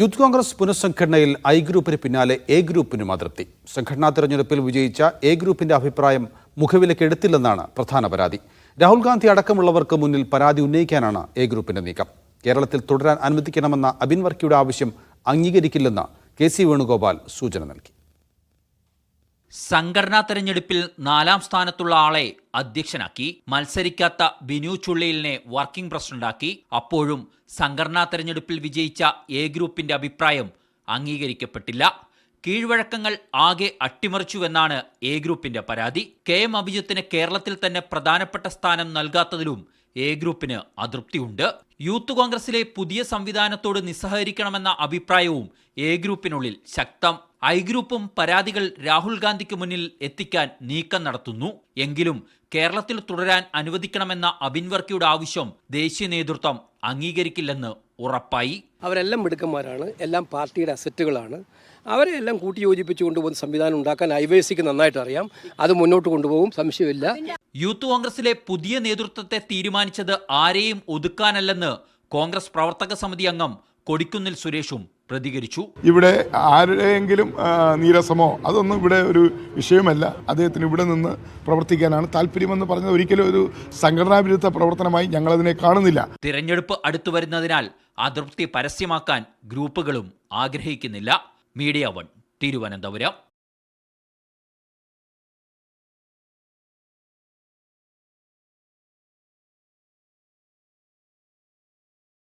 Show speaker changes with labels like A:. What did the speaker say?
A: Youth Congress പുനഃസംഘടനയിൽ I ഗ്രൂപ്പിന് പിന്നാലെ A ഗ്രൂപ്പിനും അതൃപ്തി. സംഘടനാ തെരഞ്ഞെടുപ്പിൽ വിജയിച്ച എ ഗ്രൂപ്പിന്റെ അഭിപ്രായം മുഖവിലക്കെടുത്തില്ലെന്നാണ് പ്രധാന പരാതി. രാഹുൽ ഗാന്ധി അടക്കമുള്ളവർക്ക് മുന്നിൽ പരാതി ഉന്നയിക്കാനാണ് എ ഗ്രൂപ്പിന്റെ നീക്കം. കേരളത്തിൽ തുടരാൻ അനുവദിക്കണമെന്ന അബിൻ വർക്കിയുടെ ആവശ്യം അംഗീകരിക്കില്ലെന്ന് കെ സി വേണുഗോപാൽ സൂചന നൽകി.
B: സംഘടനാ തെരഞ്ഞെടുപ്പിൽ നാലാം സ്ഥാനത്തുള്ള ആളെ അധ്യക്ഷനാക്കി മത്സരിക്കാത്ത ബിനു ചുള്ളിലിനെ വർക്കിംഗ് പ്രസിഡന്റാക്കി. അപ്പോഴും സംഘടനാ തെരഞ്ഞെടുപ്പിൽ വിജയിച്ച എ ഗ്രൂപ്പിന്റെ അഭിപ്രായം അംഗീകരിക്കപ്പെട്ടില്ല. കീഴ്വഴക്കങ്ങൾ ആകെ അട്ടിമറിച്ചുവെന്നാണ് എ ഗ്രൂപ്പിന്റെ പരാതി. കെ എം അഭിജിത്തിന് കേരളത്തിൽ തന്നെ പ്രധാനപ്പെട്ട സ്ഥാനം നൽകാത്തതിലും എ ഗ്രൂപ്പിന് അതൃപ്തിയുണ്ട്. യൂത്ത് കോൺഗ്രസിലെ പുതിയ സംവിധാനത്തോട് നിസ്സഹകരിക്കണമെന്ന അഭിപ്രായവും എ ഗ്രൂപ്പിനുള്ളിൽ ശക്തം. ഐ ഗ്രൂപ്പും പരാതികൾ രാഹുൽ ഗാന്ധിക്ക് മുന്നിൽ എത്തിക്കാൻ നീക്കം നടത്തുന്നു. എങ്കിലും കേരളത്തിൽ തുടരാൻ അനുവദിക്കണമെന്ന അബിൻവർക്കിയുടെ ആവശ്യം ദേശീയ നേതൃത്വം അംഗീകരിക്കില്ലെന്ന് ഉറപ്പായി.
C: അവരെല്ലാം മിടുക്കന്മാരാണ്. എല്ലാം പാർട്ടിയുടെ അസറ്റുകളാണ്. അവരെ എല്ലാം കൂട്ടി യോജിപ്പിച്ചുകൊണ്ട് കൊണ്ടുപോകുന്ന സംവിധാനം ഉണ്ടാക്കാൻ ഐ വൈ സിക്ക് നന്നായിട്ട് അറിയാം. അത് മുന്നോട്ട് കൊണ്ടുപോകും. സംശയമില്ല.
B: യൂത്ത് കോൺഗ്രസിലെ പുതിയ നേതൃത്വത്തെ തീരുമാനിച്ചത് ആരെയും ഒതുക്കാനല്ലെന്ന് കോൺഗ്രസ് പ്രവർത്തക സമിതി അംഗം കൊടിക്കുന്നിൽ സുരേഷും പ്രതികരിച്ചു.
D: ഇവിടെ ആരെങ്കിലും നീരസമോ അതൊന്നും ഇവിടെ ഒരു വിഷയമല്ല. അദ്ദേഹത്തിന് ഇവിടെ നിന്ന് പ്രവർത്തിക്കാനാണ് താല്പര്യമെന്ന് പറഞ്ഞത്. ഒരിക്കലും ഒരു സംഘടനാ വിരുദ്ധ പ്രവർത്തനമായി ഞങ്ങളതിനെ കാണുന്നില്ല.
B: തിരഞ്ഞെടുപ്പ് അടുത്തു വരുന്നതിനാൽ അതൃപ്തി പരസ്യമാക്കാൻ ഗ്രൂപ്പുകളും ആഗ്രഹിക്കുന്നില്ല. Media one Thiruvananthapuram.